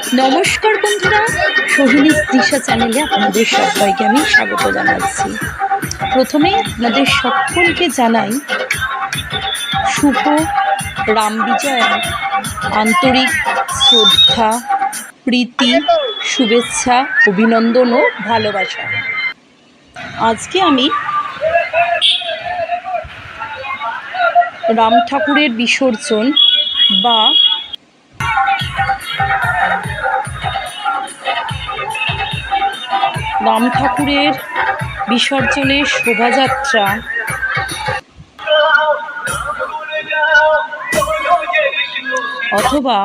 নমস্কার বন্ধুরা সোহিনী দিশা চ্যানেলে আপনাদের সবাইকে আমি স্বাগত জানাচ্ছি। প্রথমে আপনাদের সকলকে জানাই শুভ রাম বিজয়া, আন্তরিক শ্রদ্ধা, প্রীতি, শুভেচ্ছা, অভিনন্দন ও ভালোবাসা। আজকে আমি রাম ঠাকুরের বিসর্জন বা রাম ঠাকুরের বিসর্জনের শোভাযাত্রা। অথবা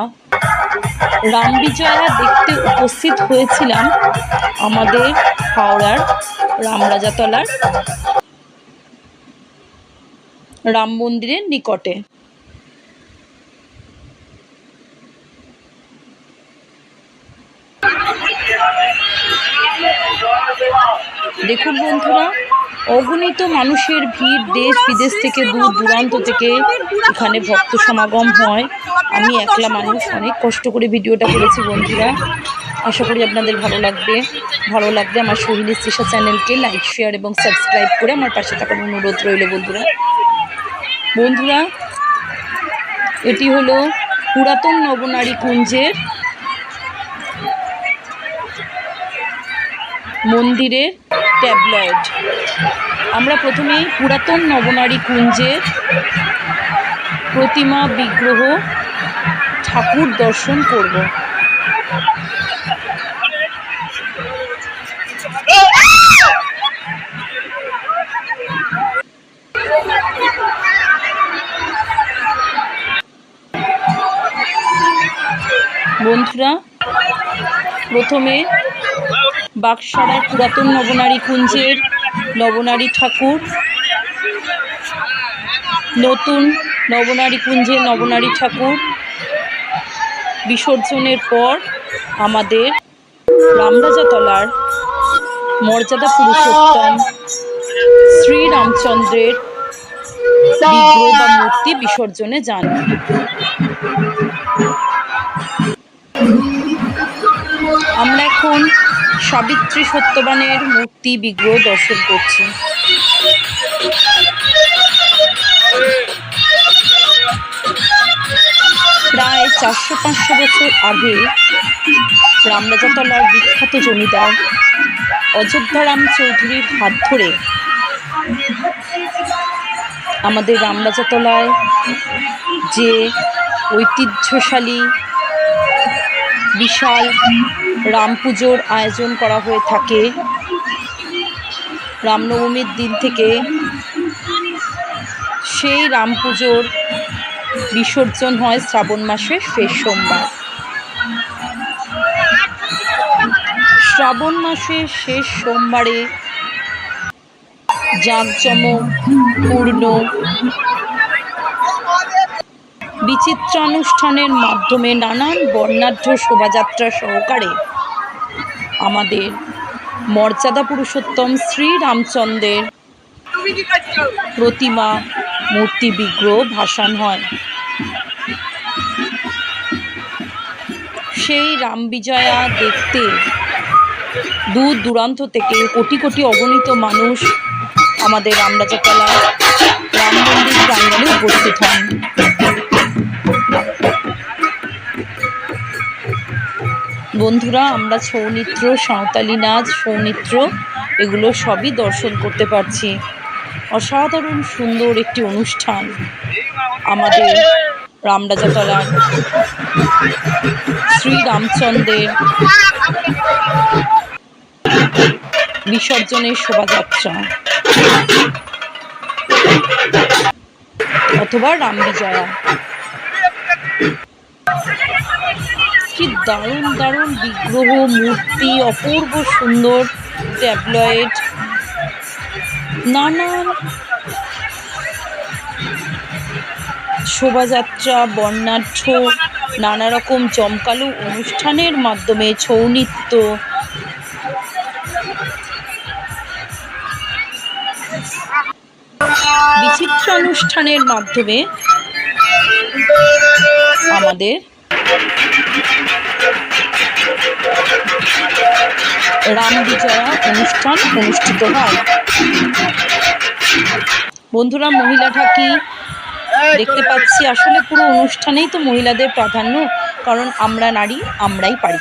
রাম বিজয়া দেখতে উপস্থিত হয়েছিলাম আমাদের হাওড়ার রামরাজাতলার রাম মন্দিরের নিকটে। দেখুন বন্ধুরা, অগণিত মানুষের ভিড় দেশ বিদেশ থেকে দূর দূরান্ত থেকে এখানে ভক্ত সমাগম হয়। আমি একলা মানুষ, অনেক কষ্ট করে ভিডিওটা করেছি বন্ধুরা। আশা করি আপনাদের ভালো লাগবে। ভালো লাগবে আমার সোহিনী তৃষা চ্যানেলকে লাইক শেয়ার এবং সাবস্ক্রাইব করে আমার পাশে থাকার অনুরোধ রইল বন্ধুরা। বন্ধুরা, এটি হলো পুরাতন নবনারী কুঞ্জের মন্দিরের ট্যাবলয়েড। আমরা প্রথমেই পুরাতন নবনারী কুঞ্জের প্রতিমা বিগ্রহ ঠাকুর দর্শন করব। বন্ধুরা প্রথমে বাগসাড়ার পুরাতন নবনারী কুঞ্জের নবনারী ঠাকুর। নতুন নবনারী কুঞ্জের নবনারী ঠাকুর বিসর্জনের পর আমাদের রামরাজাতলার মর্যাদা পুরুষোত্তম শ্রীরামচন্দ্রের বা মূর্তি বিসর্জনে যান। আমরা এখন সাবিত্রী সত্যবানের মূর্তি বিগ্রহ দর্শন করছি। প্রায় চারশো পাঁচশো বছর আগে রামরাজাতলার বিখ্যাত জমিদার অযোধ্যারাম চৌধুরীর হাত ধরে আমাদের রামরাজাতলায় যে ঐতিহ্যশালী, বিশাল রাম পুজোর আয়োজন করা হয়ে থাকে। রামনবমীর দিন থেকে সেই রাম পুজোর বিসর্জন হয় শ্রাবণ মাসের শেষ সোমবার। শ্রাবণ মাসের শেষ সোমবারে পূর্ণ বিচিত্রানুষ্ঠানের মাধ্যমে নানান বর্ণাঢ্য শোভাযাত্রা সহকারে আমাদের মর্যাদা পুরুষোত্তম শ্রী রামচন্দ্রের প্রতিমা মূর্তি বিগ্রহ ভাসান হয়। সেই রাম বিজয়া দেখতে দূর দূরান্ত থেকে কোটি কোটি অগণিত মানুষ আমাদের রামরাজাতলা বন্ধুরা, আমরা ছৌ নৃত্য সাঁওতালি নাচ ছৌ নৃত্য এগুলো সবই দর্শন করতে পারছি। অসাধারণ সুন্দর একটি অনুষ্ঠান আমাদের রামরাজাতলার শ্রী রামচন্দ্রের বিসর্জনের শোভাযাত্রা। অথবা রাম বিজয়া কি দারুণ দারুণ বিগ্রহ, মূর্তি, অপূর্ব সুন্দর ট্যাবলয়েড, নানান শোভাযাত্রা, বর্ণাঢ্য নানা রকম জমকালো অনুষ্ঠানের মাধ্যমে, ছৌ নৃত্য। বিচিত্র অনুষ্ঠানের মাধ্যমে আমাদের রাম বিজয়া অনুষ্ঠান অনুষ্ঠিত হয়। বন্ধুরা মহিলা ঢাকি দেখতে পাচ্ছি? আসলে পুরো অনুষ্ঠানেই তো মহিলাদের প্রাধান্য, কারণ আমরা নারী, আমরাই পারি।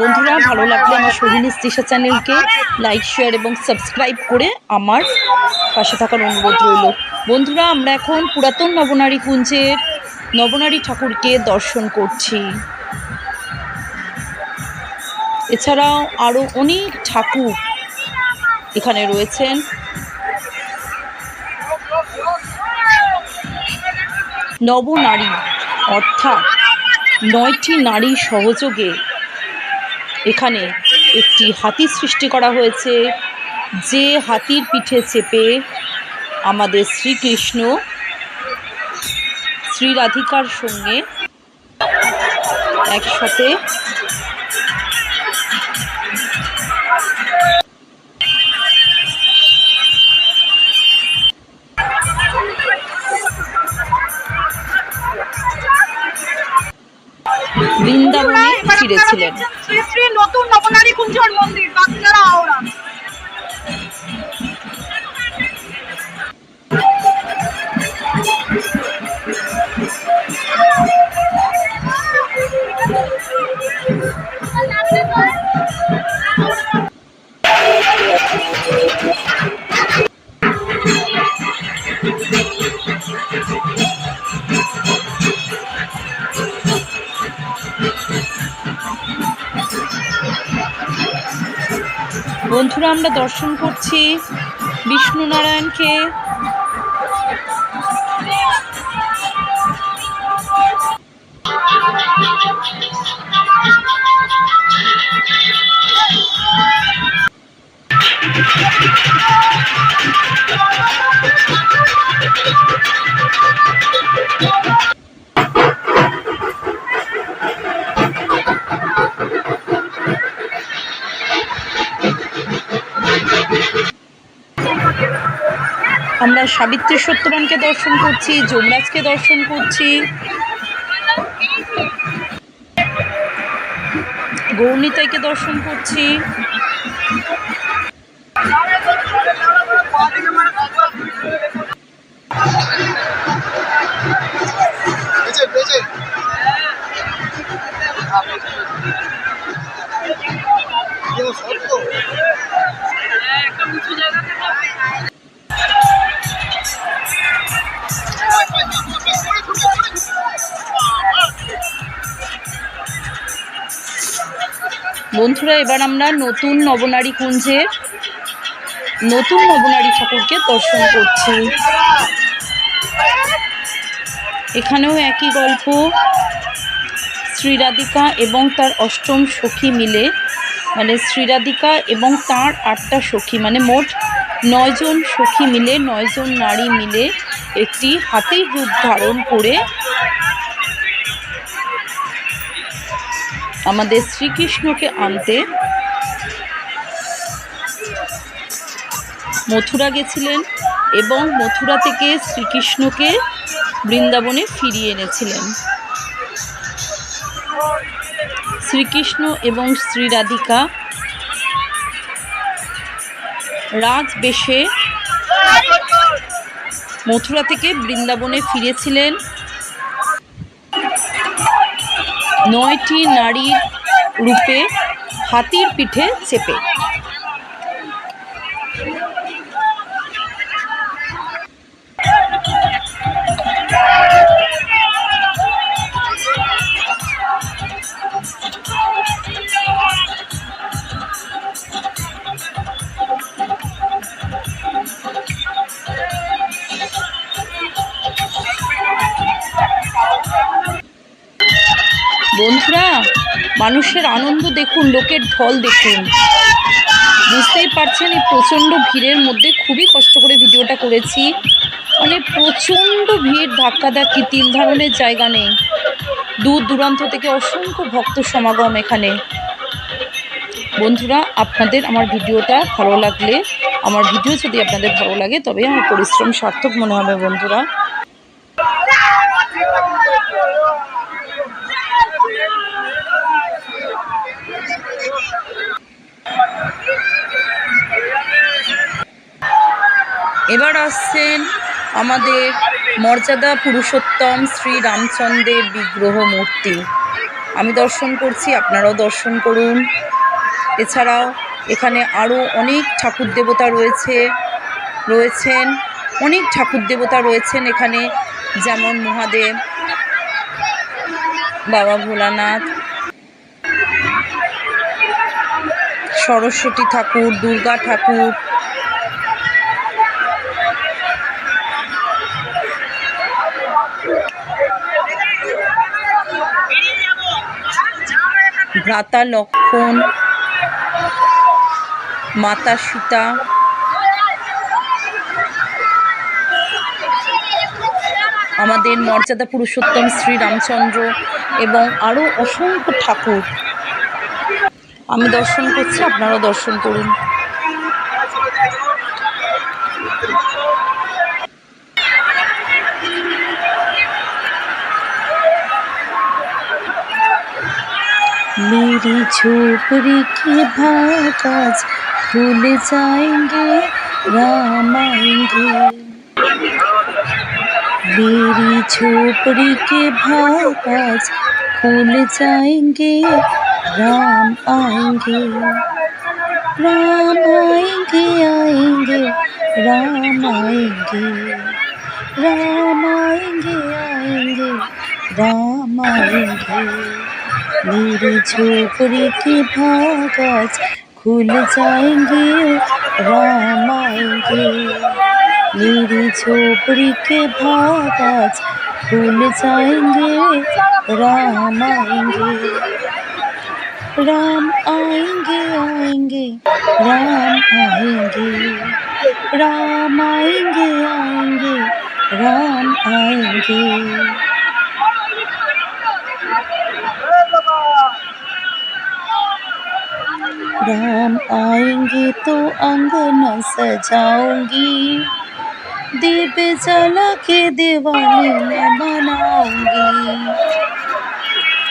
বন্ধুরা, ভালো লাগলে আমার সোহিনী স্ত্রীষা চ্যানেলকে লাইক শেয়ার এবং সাবস্ক্রাইব করে আমার পাশে থাকার অনুরোধ রইল। বন্ধুরা, আমরা এখন পুরাতন নবনারী কুঞ্জের নবনারী ঠাকুরকে দর্শন করছি। এছাড়াও আরও অনেক ঠাকুর এখানে রয়েছেন। নবনারী, অর্থাৎ নয়টি নারী সহযোগে এখানে একটি হাতি সৃষ্টি করা হয়েছে। যে হাতির পিঠে চেপে আমাদের শ্রীকৃষ্ণ শ্রীরাধিকার সঙ্গে একসাথে বৃন্দাবনে ফিরেছিলেন। শ্রী শ্রী নতুন নবনারী কুঞ্জর মন্দির বাচ্চারা আওড়া বন্ধুরা আমরা দর্শন করছি বিষ্ণু নারায়ণকে। সাবিত্রী সত্যবানকে দর্শন করছি যমরাজকে দর্শন করছি। গৌরনীতাইকে দর্শন করছি। বেঁচে বেঁচে সত্য বন্ধুরা, এবার আমরা নতুন নবনারী কুঞ্জের নতুন নবনারী ঠাকুরকে দর্শন করছি। এখানেও একই গল্প। শ্রীরাধিকা এবং তার অষ্টম সখী মিলে মানে শ্রীরাধিকা এবং তার আটটা সখী মানে মোট নয়জন সখী মিলে নয়জন নারী মিলে একটি হাতেই রূপ ধারণ করে আমাদের শ্রীকৃষ্ণকে আনতে মথুরা গেছিলেন এবং মথুরা থেকে শ্রীকৃষ্ণকে বৃন্দাবনে ফিরিয়ে এনেছিলেন। শ্রীকৃষ্ণ এবং শ্রী রাধিকা রাজ বেশে মথুরা থেকে বৃন্দাবনে ফিরেছিলেন। নয়টি নারীর রূপে হাতির পিঠে চেপে। বন্ধুরা, মানুষের আনন্দ দেখুন, লোকের ঢল দেখুন। বুঝতেই পারছেন, এই প্রচণ্ড ভিড়ের মধ্যে খুবই কষ্ট করে ভিডিওটা করেছি। মানে প্রচণ্ড ভিড় ধাক্কাধাক্কি তিল ধারণের জায়গা নেই। দূর দূরান্ত থেকে অসংখ্য ভক্ত সমাগম এখানে। বন্ধুরা, আপনাদের আমার ভিডিওটা ভালো লাগলে, আমার ভিডিও যদি আপনাদের ভালো লাগে, তবে আমার পরিশ্রম সার্থক মনে হবে বন্ধুরা। এবার আসছেন আমাদের মর্যাদা পুরুষোত্তম শ্রী রামচন্দ্রের বিগ্রহ মূর্তি। আমি দর্শন করছি, আপনারাও দর্শন করুন। এছাড়াও এখানে আরও অনেক ঠাকুর দেবতা রয়েছে, রয়েছেন। অনেক ঠাকুর দেবতা রয়েছেন এখানে, যেমন মহাদেব, বাবা ভোলানাথ, সরস্বতী ঠাকুর, দুর্গা ঠাকুর ভ্রাতা লক্ষণ, মাতা সীতা, আমাদের মর্যাদা পুরুষোত্তম শ্রীরামচন্দ্র এবং আরও অসংখ্য ঠাকুর। আমি দর্শন করছি, আপনারাও দর্শন করুন। मेरी झोपड़ी के भाग आज खुल जाएंगे राम आएंगे मेरी झोपड़ी के भाग आज खुल जाएंगे राम आएंगे राम आएंगे आएंगे राम आएंगे राम आएंगे आएंगे राम आएंगे मेरी झोपड़ी के भाग आज खुल जाएँगे, राम आएँगे। मेरी झोपड़ी के भाग आज खुल जाएँगे, राम आएँगे। राम आएँगे आएँगे, राम आएँगे। राम आएँगे आएँगे, राम आएँगे। राम आएंगे तो अंगना सजाऊंगी दीप जला के दिवाली मैं मनाऊंगी